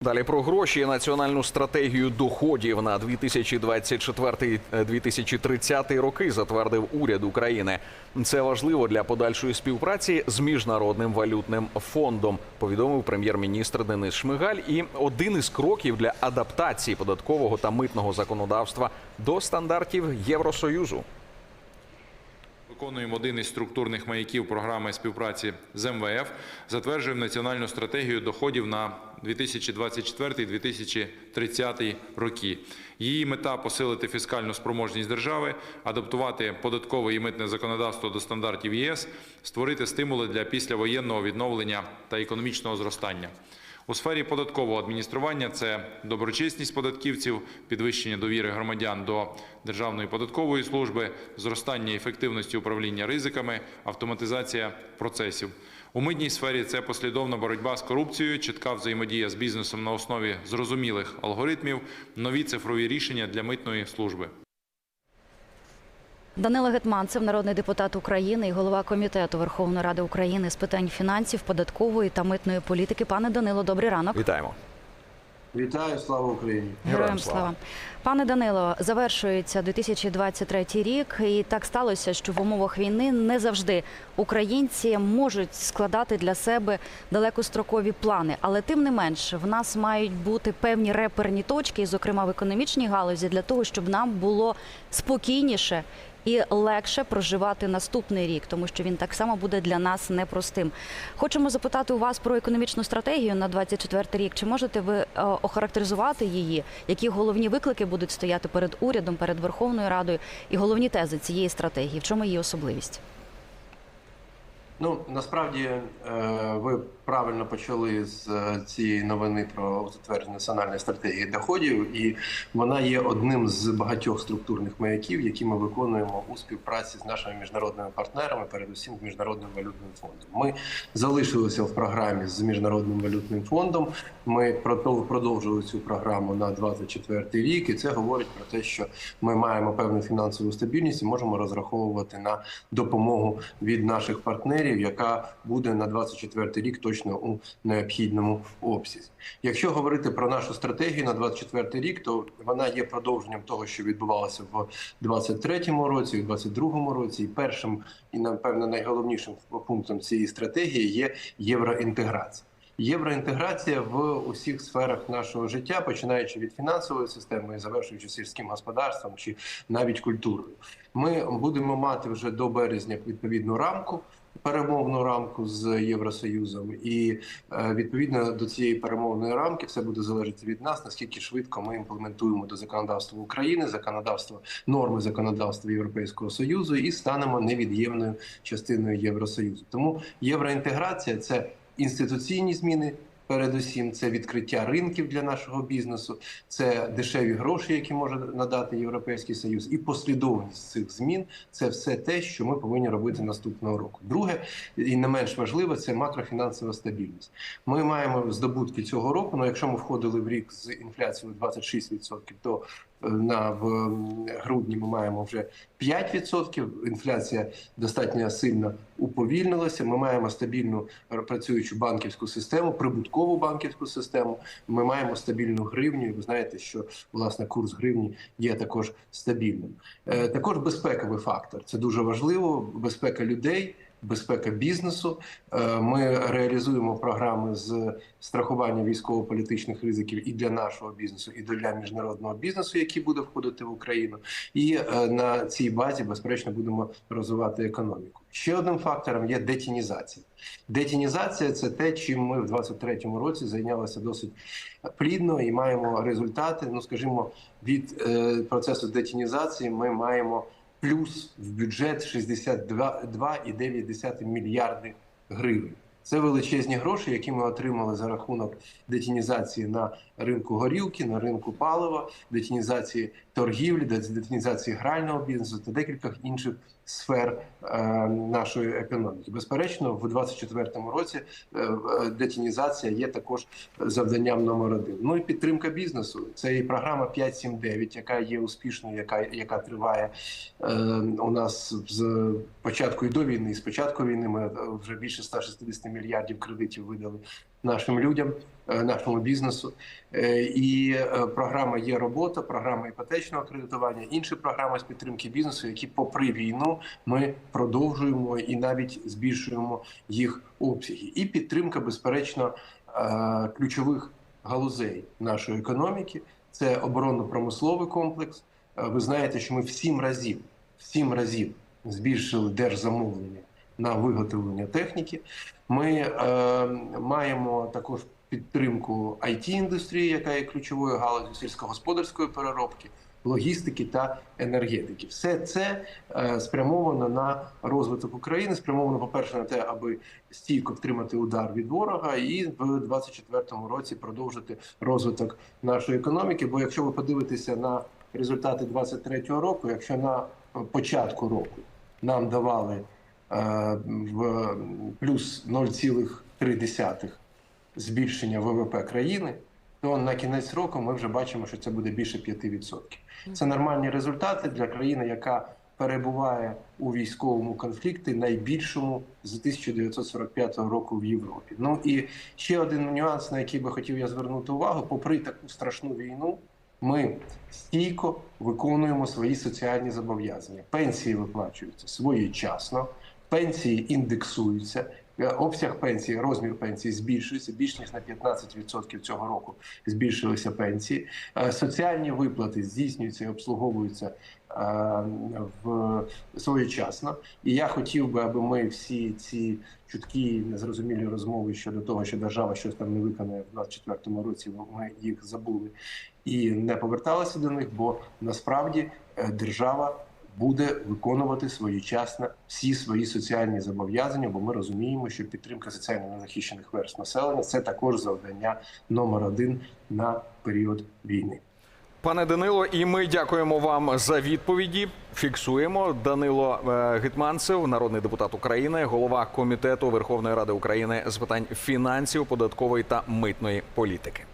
Далі про гроші і національну стратегію доходів на 2024-2030 роки затвердив уряд України. Це важливо для подальшої співпраці з міжнародним валютним фондом. Повідомив прем'єр-міністр Денис Шмигаль. І один із кроків для адаптації податкового та митного законодавства до стандартів Євросоюзу. Виконуємо один із структурних маяків програми співпраці з МВФ. Затверджуємо національну стратегію доходів на 2024-2030 роки. Її мета посилити фіскальну спроможність держави, адаптувати податкове і митне законодавство до стандартів ЄС, створити стимули для післявоєнного відновлення та економічного зростання. У сфері податкового адміністрування це доброчесність податківців, підвищення довіри громадян до Державної податкової служби, зростання ефективності управління ризиками, автоматизація процесів. У митній сфері це послідовна боротьба з корупцією, чітка взаємодія з бізнесом на основі зрозумілих алгоритмів, нові цифрові рішення для митної служби. Данило Гетманцев, народний депутат України і голова комітету Верховної Ради України з питань фінансів, податкової та митної політики. Пане Данило, добрий ранок. Вітаємо. Вітаю, слава Україні! Героям слава. Пане Данило, завершується 2023 рік, і так сталося, що в умовах війни не завжди українці можуть складати для себе далекострокові плани. Але тим не менш, в нас мають бути певні реперні точки, зокрема в економічній галузі, для того, щоб нам було спокійніше і легше проживати наступний рік, тому що він так само буде для нас непростим. Хочемо запитати у вас про економічну стратегію на 24 рік. Чи можете ви е, охарактеризувати її? Які головні виклики будуть стояти перед урядом, перед Верховною Радою, і головні тези цієї стратегії? В чому її особливість? Ну насправді е, ви правильно почали з е, цієї новини про затвердження національної стратегії доходів, і вона є одним з багатьох структурних маяків, які ми виконуємо у співпраці з нашими міжнародними партнерами, передусім з міжнародним валютним фондом. Ми залишилися в програмі з міжнародним валютним фондом. Ми продовжили цю програму на 24 рік, і це говорить про те, що ми маємо певну фінансову стабільність і можемо розраховувати на допомогу від наших партнерів, яка буде на 24 рік точно у необхідному обсязі. Якщо говорити про нашу стратегію на 24 рік, то вона є продовженням того, що відбувалося в 23-му році, в 22-му році, і першим і напевно найголовнішим пунктом цієї стратегії є євроінтеграція. Євроінтеграція в усіх сферах нашого життя, починаючи від фінансової системи і завершуючи сільським господарством чи навіть культурою, ми будемо мати вже до березня відповідну рамку. Перемовну рамку з Євросоюзом, і е, відповідно до цієї перемовної рамки все буде залежати від нас, наскільки швидко ми імплементуємо до законодавства України законодавство норми законодавства Європейського союзу і станемо невід'ємною частиною Євросоюзу. Тому євроінтеграція це інституційні зміни. Передусім, це відкриття ринків для нашого бізнесу, це дешеві гроші, які може надати Європейський Союз, і послідовність цих змін це все те, що ми повинні робити наступного року. Друге і не менш важливе це макрофінансова стабільність. Ми маємо здобутки цього року. Ну, якщо ми входили в рік з інфляцією 26%, то на в грудні ми маємо вже 5%. Інфляція достатньо сильно уповільнилася. Ми маємо стабільну працюючу банківську систему, прибуткову банківську систему. Ми маємо стабільну гривню. Ви знаєте, що власне курс гривні є також стабільним. Е, також безпековий фактор це дуже важливо. Безпека людей. Безпека бізнесу. Е, ми реалізуємо програми з страхування військово-політичних ризиків і для нашого бізнесу, і для міжнародного бізнесу, який буде входити в Україну. І е, на цій базі, безперечно, будемо розвивати економіку. Ще одним фактором є детінізація. Детінізація це те, чим ми в 23-му році зайнялися досить плідно і маємо результати. Ну, скажімо, від е, процесу детінізації ми маємо плюс в бюджет 62,9 мільярди гривень. Це величезні гроші, які ми отримали за рахунок детінізації на ринку горілки, на ринку палива, детінізації торгівлі, детінізації грального бізнесу та декілька інших сфер е, нашої економіки. Безперечно, в 2024 році е, детінізація є також завданням номер один. Ну і підтримка бізнесу. Це і програма 5.7.9, яка є успішною, яка яка триває е, у нас з початку і до війни. З початку війни ми вже більше 160 мільйонів мільярдів кредитів видали нашим людям, е, нашому бізнесу. Е, І е, програма є робота, програма іпотечного кредитування, інші програми з підтримки бізнесу, які, попри війну, ми продовжуємо і навіть збільшуємо їх обсяги. І підтримка, безперечно, ключових галузей нашої економіки. Це оборонно-промисловий комплекс. Ви знаєте, що ми в сім разів, в сім разів збільшили держзамовлення на виготовлення техніки. Ми е, маємо також підтримку it індустрії, яка є ключовою галузю сільськогосподарської переробки, логістики та енергетики. Все це е, спрямовано на розвиток України. Спрямовано, по перше, на те, аби стійко втримати удар від ворога, і в 2024 році продовжити розвиток нашої економіки. Бо якщо ви подивитеся на результати 2023 року, якщо на початку року нам давали е, в плюс 0,3 збільшення ВВП країни, то на кінець року ми вже бачимо, що це буде більше 5%. Це нормальні результати для країни, яка перебуває у військовому конфлікті найбільшому з 1945 року в Європі. Ну і ще один нюанс, на який би хотів я звернути увагу, попри таку страшну війну. Ми стійко виконуємо свої соціальні зобов'язання. Пенсії виплачуються своєчасно, пенсії індексуються. е, Обсяг пенсії, розмір пенсії збільшується більш ніж на 15% цього року. Збільшилися пенсії. Е, Соціальні виплати здійснюються і обслуговуються е, в своєчасно. І я хотів би, аби ми всі ці чуткі незрозумілі розмови щодо того, що держава щось там не виконає в 2024 році. Ми їх забули і не поверталися до них, бо насправді держава буде виконувати своєчасно всі свої соціальні зобов'язання, бо ми розуміємо, що підтримка соціально незахищених верств населення це також завдання номер один на період війни. Пане Данило, і ми дякуємо вам за відповіді. Фіксуємо Данило е, Гетманцев, народний депутат України, голова комітету Верховної Ради України з питань фінансів, податкової та митної політики.